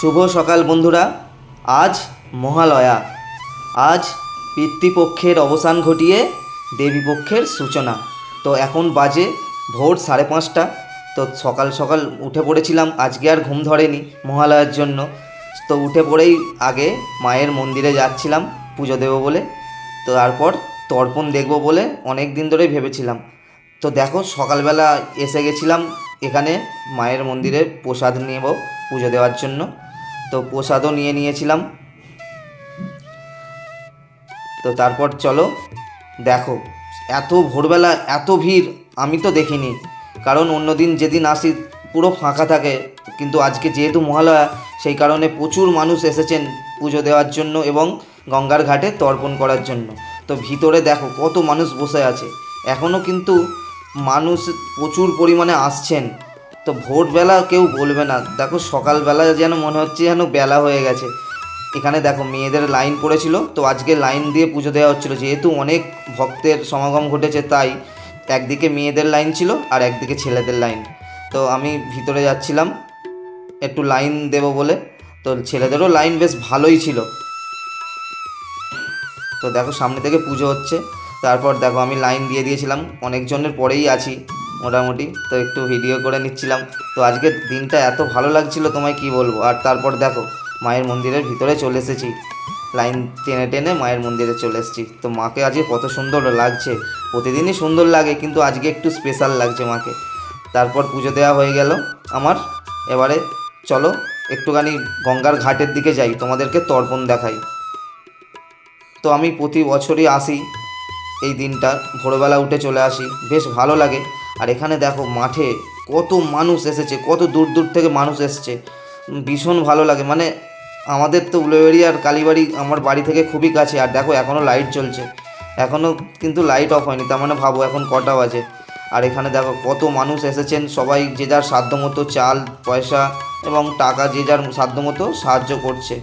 শুভ সকাল বন্ধুরা। আজ মহালয়া। আজ পিতৃপক্ষের অবসান ঘটিয়ে দেবীপক্ষের সূচনা। তো এখন বাজে ভোর সাড়ে পাঁচটা। তো সকাল সকাল উঠে পড়েছিলাম, আজকে আর ঘুম ধরেনি মহালয়ার জন্য। তো উঠে পড়েই আগে মায়ের মন্দিরে যাচ্ছিলাম পুজো দেবো বলে। তো তারপর তর্পণ দেখব বলে অনেক দিন ধরেই ভেবেছিলাম। তো দেখো, সকালবেলা এসে গেছিলাম এখানে মায়ের মন্দিরে প্রসাদ নেব পুজো দেওয়ার জন্য। তো প্রসাদও নিয়ে নিয়েছিলাম। তো তারপর চলো, দেখো, এত ভোরবেলা, এত ভিড়, আমি তো দেখিনি। কারণ অন্যদিন যেদিন আসি, পুরো ফাঁকা থাকে। কিন্তু আজকে যেহেতু মহালয়া, সেই কারণে প্রচুর মানুষ এসেছেন পুজো দেওয়ার জন্য এবং গঙ্গার ঘাটে তর্পণ করার জন্য। তো ভিতরে দেখো, কত মানুষ বসে আছে। এখনও কিন্তু মানুষ প্রচুর পরিমাণে আসছেন। তো ভোরবেলা কেউ বলবে না। দেখো সকালবেলা যেন মনে হচ্ছে যেন বেলা হয়ে গেছে। এখানে দেখো মেয়েদের লাইন পড়েছিল। তো আজকে লাইন দিয়ে পুজো দেওয়া হচ্ছিল। যেহেতু অনেক ভক্তের সমাগম ঘটেছে, তাই একদিকে মেয়েদের লাইন ছিল আর একদিকে ছেলেদের লাইন। তো আমি ভিতরে যাচ্ছিলাম। একটু লাইন দেব বলে। তো ছেলেদেরও লাইন বেশ ভালোই ছিল। তো দেখো সামনে থেকে পুজো হচ্ছে। তারপর দেখো আমি লাইন দিয়ে দিয়েছিলাম, অনেকজনের পরেই আছি মোটামুটি, তো একটু ভিডিও করে নিচ্ছিলাম। তো আজকের দিনটা এত ভালো লাগছিল, তোমায় কি বলব? আর তারপর দেখো, মায়ের মন্দিরের ভিতরে চলে এসেছি। লাইন টেনে টেনে মায়ের মন্দিরে চলে এসেছি। তো মাকে আজকে কত সুন্দর লাগছে, প্রতিদিনই সুন্দর লাগে, কিন্তু আজকে একটু স্পেশাল লাগছে মাকে। তারপর পুজো দেওয়া হয়ে গেল আমার। এবারে চলো, একটুখানি গঙ্গার ঘাটের দিকে যাই, তোমাদেরকে তর্পণ দেখাই। তো আমি প্রতি বছরই আসি এই দিনটা ভোরবেলা উঠে চলে আসি। বেশ ভালো লাগে। আর এখানে দেখো মাঠে কত মানুষ এসেছে, কত দূর দূর থেকে মানুষ এসছে। ভীষণ ভালো লাগে। মানে আমাদের তো উলুবেড়ি আর কালীবাড়ি আমার বাড়ি থেকে খুবই কাছে। আর দেখো এখনও লাইট জ্বলছে এখনও কিন্তু লাইট অফ হয়নি। তার মানে ভাবো এখন কটা বাজে। আর এখানে দেখো কত মানুষ এসেছেন। সবাই যে যার সাধ্যমতো চাল, পয়সা এবং টাকা যে যার সাধ্যমতো সাহায্য করছে।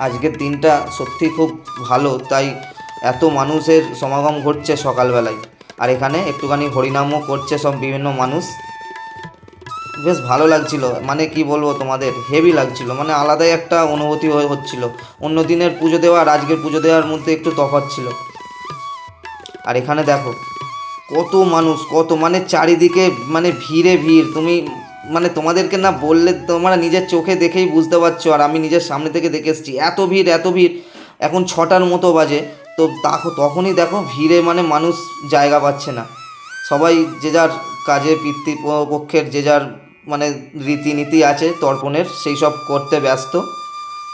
আজকের দিনটা সত্যি খুব ভালো। তাই এত মানুষের সমাগম ঘটছে সকালবেলায়। আর এখানে একটুখানি হরিনামও করছে সব বিভিন্ন মানুষ। বেশ ভালো লাগছিল। মানে কি বলব তোমাদের? হেভি লাগছিল। মানে আলাদাই একটা অনুভূতি হয়ে হচ্ছিল। অন্য দিনের পুজো দেওয়া আর আজকের পুজো দেওয়ার মধ্যে একটু তফাৎ ছিল। আর এখানে দেখো, কত মানুষ, কত মানে চারিদিকে মানে ভিড়ে ভিড়। তুমি মানে তোমাদেরকে না বললে তোমরা নিজের চোখে দেখেই বুঝতে পারছ। আর আমি নিজের সামনে থেকে দেখে এসেছি। এত ভিড় এত ভিড়। এখন ছটার মতো বাজে। তো তখনই দেখো ভিড়ে মানে মানুষ জায়গা পাচ্ছে না। সবাই যে যার কাজে পিতৃপক্ষের যে যার মানে রীতিনীতি আছে, তর্পণের, সেই সব করতে ব্যস্ত।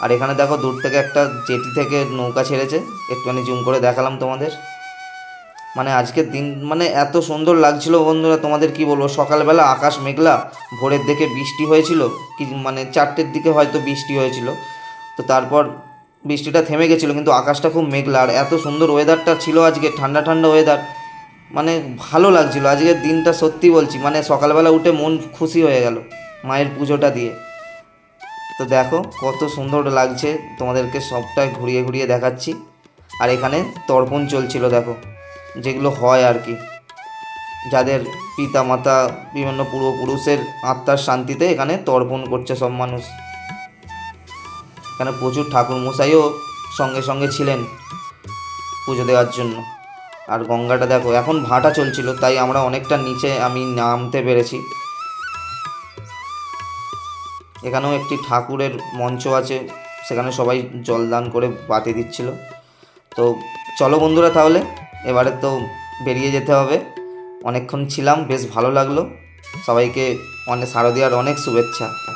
আর এখানে দেখো, দূর থেকে একটা জেটি থেকে নৌকা ছেড়েছে। একটুখানি জুম করে দেখালাম তোমাদের। মানে আজকের দিন মানে এত সুন্দর লাগছিল বন্ধুরা, তোমাদের কি বলব? সকালবেলা আকাশ মেঘলা, ভোরের দিকে বৃষ্টি হয়েছিল। কি মানে চারটের দিকে হয়তো বৃষ্টি হয়েছিল। তো তারপর বৃষ্টিটা থেমে গেছিল, কিন্তু আকাশটা খুব মেঘলা। আর এত সুন্দর ওয়েদারটা ছিল আজকে, ঠান্ডা ঠান্ডা ওয়েদার মানে ভালো লাগছিল। আজকের দিনটা সত্যি বলছি মানে সকালবেলা উঠে মন খুশি হয়ে গেল মায়ের পুজোটা দিয়ে। তো দেখো কত সুন্দর লাগছে, তোমাদেরকে সবটাই ঘুরিয়ে ঘুরিয়ে দেখাচ্ছি। আর এখানে তর্পণ চলছিল, দেখো, যেগুলো হয় আর কি। যাদের পিতা মাতা বিভিন্ন পূর্বপুরুষের আত্মার শান্তিতে এখানে তর্পণ করছে সব মানুষ। এখানে প্রচুর ঠাকুর মশাইও সঙ্গে সঙ্গে ছিলেন পুজো দেওয়ার জন্য। আর গঙ্গাটা দেখো, এখন ভাটা চলছিল, তাই আমরা অনেকটা নিচে আমি নামতে পেরেছি। এখানেও একটি ঠাকুরের মঞ্চ আছে, সেখানে সবাই জলদান করে বাতি দিচ্ছিল। তো চলো বন্ধুরা তাহলে, এবারে তো বেরিয়ে যেতে হবে। অনেকক্ষণ ছিলাম, বেশ ভালো লাগল। সবাইকে অনেক শারদীয়ার অনেক শুভেচ্ছা।